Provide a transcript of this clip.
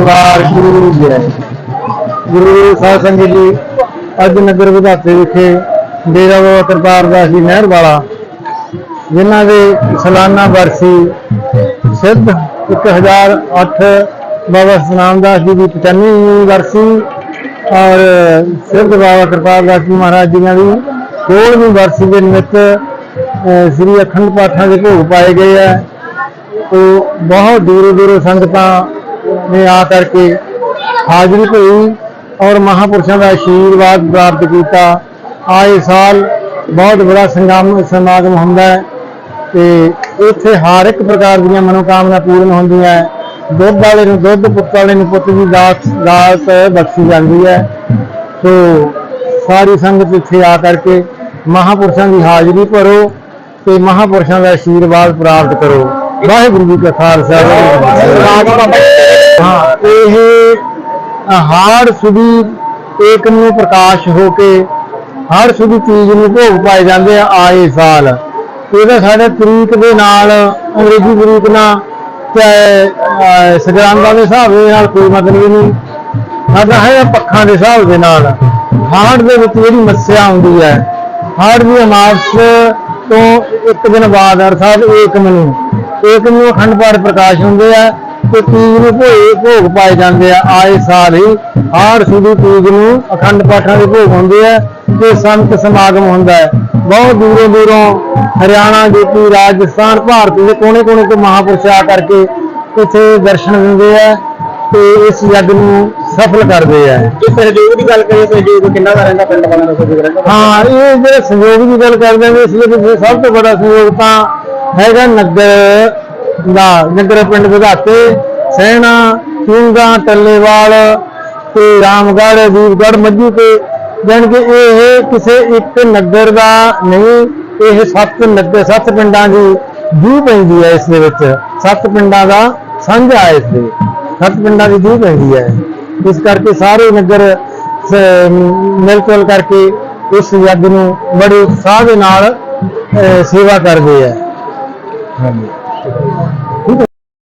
ਵਾਰ ਗੁਰੂ ਜੈ ਗੁਰੂ ਸਾਹਿਬ ਸੰਗਤ ਜੀ, ਅੱਜ ਨਗਰ ਵਿਧਾਤੇ ਵਿਖੇ ਡੇਰਾ ਬਾਬਾ ਕਰਤਾਰ ਦਾਸ ਜੀ ਨਹਿਰ ਵਾਲਾ, ਜਿਨ੍ਹਾਂ ਦੇ ਸਾਲਾਨਾ ਵਰਸੀ ਸਿੱਧ 1008 ਬਾਬਾ ਸਨਾਮ ਦਾਸ ਜੀ ਦੀ 95ਵੀਂ ਵਰਸੀ ਔਰ ਸਿੱਧ ਬਾਬਾ ਕਰਤਾਰ ਦਾਸ ਜੀ ਮਹਾਰਾਜ ਜੀ ਦੀ 16ਵੀਂ ਵਰਸੀ ਦੇ ਨਿਮਿਤ ਸ੍ਰੀ ਅਖੰਡ ਪਾਠਾਂ ਦੇ ਭੋਗ ਪਾਏ ਗਏ ਹੈ ਤੋ ਬਹੁਤ ਦੂਰੋਂ ਦੂਰੋਂ ਸੰਗਤਾਂ ਨੇ ਆ ਕਰਕੇ ਹਾਜ਼ਰੀ ਭਰੀ ਔਰ ਮਹਾਪੁਰਸ਼ਾਂ ਦਾ ਆਸ਼ੀਰਵਾਦ ਪ੍ਰਾਪਤ ਕੀਤਾ। ਆਏ ਸਾਲ ਬਹੁਤ ਬੜਾ ਸੰਗਮ, ਸਮਾਗਮ ਹੁੰਦਾ ਹੈ ਤੇ ਇੱਥੇ ਹਰ ਇੱਕ ਪ੍ਰਕਾਰ ਦੀਆਂ ਮਨੋਕਾਮਨਾ ਪੂਰਨ ਹੁੰਦੀਆਂ ਹੈ। ਦੁੱਧ ਵਾਲੇ ਨੂੰ ਦੁੱਧ, ਪੁੱਤ ਵਾਲੇ ਨੂੰ ਪੁੱਤ ਦੀ ਦਾਤ ਦਾਤ ਬਖਸ਼ੀ ਜਾਂਦੀ ਹੈ। ਸੋ ਸਾਰੀ ਸੰਗਤ ਇੱਥੇ ਆ ਕਰਕੇ ਮਹਾਪੁਰਸ਼ਾਂ ਦੀ ਹਾਜ਼ਰੀ ਭਰੋ ਤੇ ਮਹਾਪੁਰਸ਼ਾਂ ਦਾ ਆਸ਼ੀਰਵਾਦ ਪ੍ਰਾਪਤ ਕਰੋ। ਵਾਹਿਗੁਰੂ ਜੀ ਕਾ ਖਾਲਸਾ, ਵਾਹਿਗੁਰੂ ਜੀ ਕੀ ਫਤਿਹ। ਹਾਂ। ਇਹ ਹਾੜ ਸੁਦੀ ਏਕ ਨੂੰ ਪ੍ਰਕਾਸ਼ ਹੋ ਕੇ ਹਰ ਸੁਦੀ ਚੀਜ਼ ਨੂੰ ਭੋਗ ਪਾਏ ਜਾਂਦੇ ਆ ਆਏ ਸਾਲ। ਇਹਦਾ ਸਾਡੇ ਤਰੀਕ ਦੇ ਨਾਲ, ਅੰਗਰੇਜ਼ੀ ਤਰੀਕ ਨਾਲ, ਤੇ ਸਗਰਾਂਦਾਂ ਦੇ ਹਿਸਾਬ ਦੇ ਨਾਲ ਕੋਈ ਮਤਲਬ ਨਹੀਂ। ਸਾਡਾ ਹੈ ਪੱਖਾਂ ਦੇ ਹਿਸਾਬ ਦੇ ਨਾਲ। ਹਾੜ ਦੇ ਵਿੱਚ ਜਿਹੜੀ ਮੱਸਿਆ ਆਉਂਦੀ ਹੈ, ਹਾੜ ਦੀ ਅਮਾਵਸ ਤੋਂ ਇੱਕ ਦਿਨ ਬਾਅਦ, ਅਰਥਾਤ ਏਕਮ ਨੂੰ ਏਕ ਨੂੰ ਅਖੰਡ ਪਾਠ ਪ੍ਰਕਾਸ਼ ਹੁੰਦੇ ਆ। ਤੇ ਤੀਜ ਨੂੰ ਭੋਗ ਭੋਗ ਪਾਏ ਜਾਂਦੇ ਆ ਆਏ ਸਾਲ ਹੀ। ਹਾੜ ਸੁਦੀ ਤੀਜ ਨੂੰ ਅਖੰਡ ਪਾਠਾਂ ਦੇ ਭੋਗ ਹੁੰਦੇ ਆ ਤੇ ਸੰਤ ਸਮਾਗਮ ਹੁੰਦਾ ਹੈ। ਬਹੁਤ ਦੂਰੋਂ ਦੂਰੋਂ ਹਰਿਆਣਾ ਯੂਪੀ ਰਾਜਸਥਾਨ ਭਾਰਤ ਦੇ ਕੋਨੇ-ਕੋਨੇ ਤੋਂ ਮਹਾਪੁਰਸ਼ ਆ ਕਰਕੇ ਇੱਥੇ ਦਰਸ਼ਨ ਦਿੰਦੇ ਆ ਤੇ ਇਸ ਯੱਗ ਨੂੰ ਸਫਲ ਕਰਦੇ ਆ। ਜੇ ਸਹਿਯੋਗ ਦੀ ਗੱਲ ਕਰੀਏ ਸਹਿਯੋਗ ਕਿੰਨਾ ਦਾ ਰਹਿੰਦਾ? ਪਿੰਡ ਵਾਲਿਆਂ ਦਾ ਸਹਿਯੋਗ ਰਹਿੰਦਾ? ਹਾਂ ਇਹ ਜਿਹੜੇ ਸਹਿਯੋਗ ਦੀ ਗੱਲ ਕਰਦੇ ਨੇ ਇਸ ਵਿੱਚ ਸਭ ਤੋਂ ਬੜਾ ਸਹਿਯੋਗ ਤਾਂ ਹੈਗਾ ਨਗਰ ਦਾ ਨਗਰ ਪਿੰਡ ਵਿਧਾਤੇ ਸਹਿਣਾ ਚੂੰਗਾ, ਟੱਲੇਵਾਲ ਤੇ ਰਾਮਗੜ੍ਹ ਦੀਪਗੜ੍ਹ ਮੱਝੂ ਤੇ। ਜਾਣੀ ਕਿ ਇਹ ਕਿਸੇ ਇੱਕ ਨਗਰ ਦਾ ਨਹੀਂ, ਇਹ ਸੱਤ ਨਗਰ, ਸੱਤ ਪਿੰਡਾਂ ਦੀ ਜੂ ਪੈਂਦੀ ਹੈ ਇਸ ਦੇ ਵਿੱਚ। ਸੱਤ ਪਿੰਡਾਂ ਦਾ ਸਾਂਝਾ ਹੈ ਇਸ ਦੇ। ਸੱਤ ਪਿੰਡਾਂ ਦੀ ਜੂ ਪੈਂਦੀ ਹੈ। ਇਸ ਕਰਕੇ ਸਾਰੇ ਨਗਰ, ਸ- ਮਿਲ ਜੁਲ ਕਰਕੇ ਇਸ ਯੱਗ ਨੂੰ ਬੜੇ ਉਤਸ਼ਾਹ ਦੇ ਨਾਲ ਸੇਵਾ ਕਰਦੇ ਆ। ਹਾਂਜੀ। basketball.